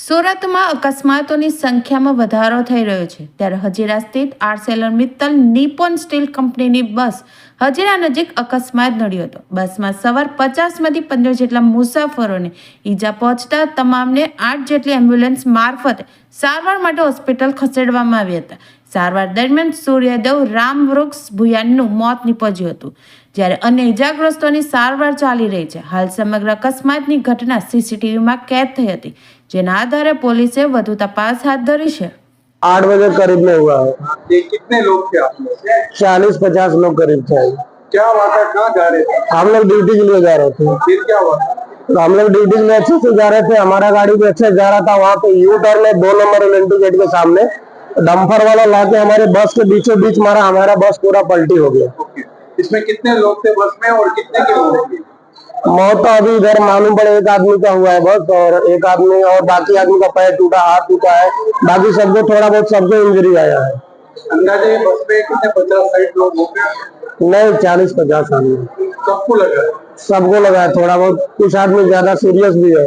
સુરતમાં અકસ્માતોની સંખ્યામાં વધારો થઈ રહ્યો છે. ત્યારે હજીરા સ્થિત આર્સેલર મિત્તલ નિપોન સ્ટીલ કંપનીની બસ હજીરા નજીક અકસ્માત નડ્યો હતો. બસમાં સવાર પચાસમાંથી પંદર જેટલા મુસાફરોને ઈજા પહોંચતા તમામને આઠ જેટલી એમ્બ્યુલન્સ મારફતે સારવાર માટે હોસ્પિટલ ખસેડવામાં આવ્યા હતા. સારવાર દરમિયાન સૂર્યદેવ રામવૃક્ષ ભુયાનનું મોત નીપજ્યું હતું જ્યારે અન્ય ઇજાગ્રસ્તોની સારવાર ચાલી રહી છે હાલ સમગ્ર અકસ્માતની ઘટના સીસીટીવીમાં કેદ થઈ હતી જેના આધારે પોલીસે વધુ તપાસ હાથ ધરી છે आठ बजे करीब में हुआ है ये कितने लोग थे आप लोग चालीस पचास लोग करीब थे क्या हुआ था कहाँ जा रहे थे हम लोग ड्यूटी के लिए जा रहे थे फिर क्या हुआ तो हम लोग ड्यूटी के लिए अच्छे से जा रहे थे हमारा गाड़ी भी अच्छे से जा रहा था वहाँ पे यू टर्न है दो नंबर एल गेट के सामने डंपर वाला लाके हमारे बस के बीचों बीच मारा हमारा बस पूरा पलटी हो गया। इसमें कितने लोग थे बस में और कितने के लोग मौत तो अभी इधर मालूम पड़े एक आदमी का हुआ है बस और एक आदमी और बाकी आदमी का पैर टूटा हाथ टूटा है। बाकी सबको थोड़ा बहुत सबको इंजरी आया है। अंदाजे बस में कितने पचास साठ लोग हो गए? नहीं चालीस पचास आदमी। सबको लगा? सबको लगा है थोड़ा बहुत। कुछ आदमी ज़्यादा सीरियस भी है।